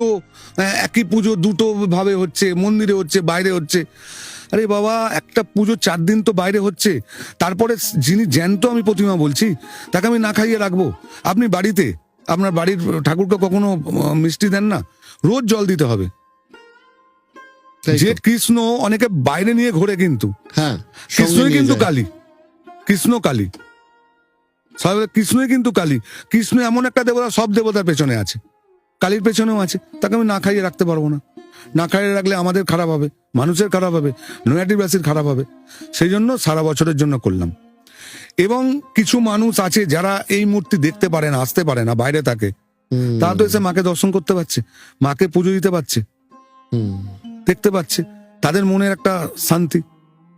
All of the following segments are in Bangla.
তো একই পুজো দুটো ভাবে হচ্ছে মন্দিরে হচ্ছে বাইরে হচ্ছে। আরে বাবা একটা পুজো চার দিন তো বাইরে হচ্ছে। তারপরে যিনি জ্যান্ত আমি প্রতিমা বলছি তাকে আমি না খাইয়ে রাখব। আপনি বাড়িতে আপনার বাড়ির ঠাকুরকে কখনো মিষ্টি দেন না? রোজ জল দিতে হবে। যে কৃষ্ণ অনেকে বাইরে নিয়ে ঘোরে কিন্তু। হ্যাঁ কৃষ্ণই কিন্তু কালী। কৃষ্ণ কালী। কৃষ্ণই কিন্তু কালী। কৃষ্ণ এমন একটা দেবতা সব দেবতার পেছনে আছে। কালীর পেছনেও আছে তাকে আমি না খাইয়ে রাখতে পারব না। না খাইয়ে রাখলে আমাদের খারাপ হবে মানুষের খারাপ হবে নয়াটিবাসীর খারাপ হবে। সেই জন্য সারা বছরের জন্য করলাম। এবং কিছু মানুষ আছে যারা এই মূর্তি দেখতে পারে না আসতে পারে না বাইরে থাকে। তারা তো এসে মাকে দর্শন করতে পারছে মাকে পুজো দিতে পারছে দেখতে পাচ্ছে তাদের মনের একটা শান্তি।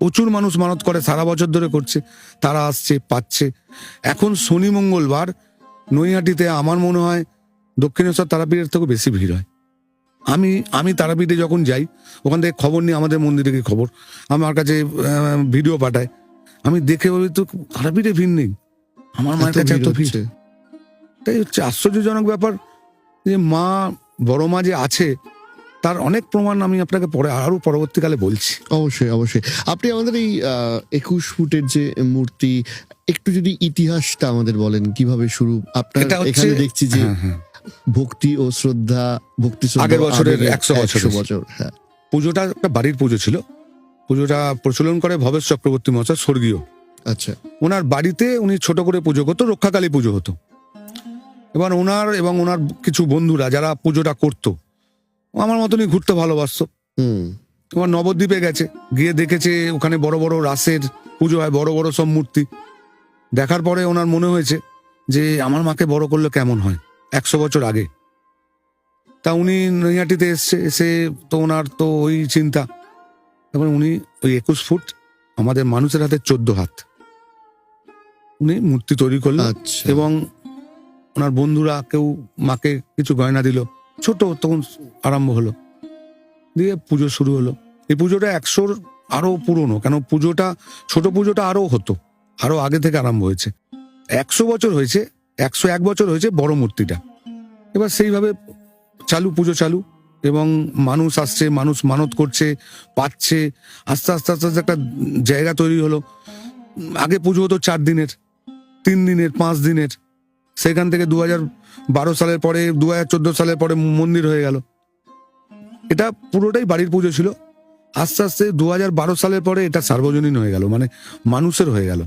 প্রচুর মানুষ মানত করে সারা বছর ধরে করছে। তারা আসছে পাচ্ছে। এখন শনি মঙ্গলবার নৈহাটিতে আমার মনে হয় দক্ষিণেশ্বর তারাপীঠের থেকেও বেশি ভিড় হয়। আমি আমি তারাপীঠে যখন যাই ওখান থেকে খবর নিই আমাদের মন্দিরে কি খবর। আমার কাছে ভিডিও পাঠায়। আমি দেখে বলি তো তারাপীঠে ভিড় নেই? আমার মায়ের কাছে এত ভিড়। এটাই হচ্ছে। আশ্চর্যজনক ব্যাপার যে মা বড় মা যে আছে তার অনেক প্রমাণ আমি আপনাকে পরে আরও পরবর্তীকালে বলছি। অবশ্যই অবশ্যই। আপনি আমাদের এই একুশ ফুটের যে মূর্তি একটু যদি ইতিহাসটা আমাদের বলেন কীভাবে শুরু? আপনার এখানে দেখছি যে হ্যাঁ, হ্যাঁ। ভক্তি ও শ্রদ্ধা ভক্তি আগের বছরের একশো বছর বছর হ্যাঁ। পুজোটা একটা বাড়ির পুজো ছিল। পুজোটা প্রচলন করে ভবেশ চক্রবর্তী মশাই স্বর্গীয়। আচ্ছা। ওনার বাড়িতে উনি ছোট করে পুজো করতো রক্ষাকালী পুজো হতো। এবার ওনার এবং ওনার কিছু বন্ধুরা যারা পুজোটা করতো আমার মতনই ঘুরতে ভালোবাসতো। হুম। তোমার নবদ্বীপে গেছে গিয়ে দেখেছে ওখানে বড় বড় রাসের পুজো হয় বড় বড় সব মূর্তি। দেখার পরে ওনার মনে হয়েছে যে আমার মাকে বড় করলে কেমন হয়? একশো বছর আগে। তা উনি নৈহাটিতে এসছে এসে তো ওনার তো ওই চিন্তা। তারপরে উনি ওই একুশ ফুট আমাদের মানুষের হাতে চোদ্দ হাত। উনি মূর্তি তৈরি করলেন আচ্ছা। এবং ওনার বন্ধুরা কেউ মাকে কিছু গয়না দিল। ছোট তখন আরম্ভ হলো। দিয়ে পুজো শুরু হলো। এই পুজোটা একশোর আরও পুরনো কেন পুজোটা ছোট পুজোটা আরও হতো। আরও আগে থেকে আরম্ভ হয়েছে। একশো বছর হয়েছে একশো এক বছর হয়েছে বড় মূর্তিটা। এবার সেইভাবে চালু, পুজো চালু এবং মানুষ আসছে, মানুষ মানত করছে, পাচ্ছে, আস্তে আস্তে আস্তে আস্তে একটা জায়গা তৈরি হলো। আগে পুজো হতো চার দিনের, তিন দিনের, পাঁচ দিনের। সেখান থেকে দু হাজার বারো সালের পরে, দু হাজার চোদ্দ সালের পরে মন্দির হয়ে গেল। এটা পুরোটাই বাড়ির পুজো ছিল। আস্তে আস্তে দু হাজার বারো সালের পরে এটা সার্বজনীন হয়ে গেল মানে মানুষের হয়ে গেল।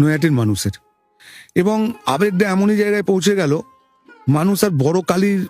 নৈহাটির মানুষের। এবং আবেগটা এমনই জায়গায় পৌঁছে গেল মানুষ আর বড় কালীর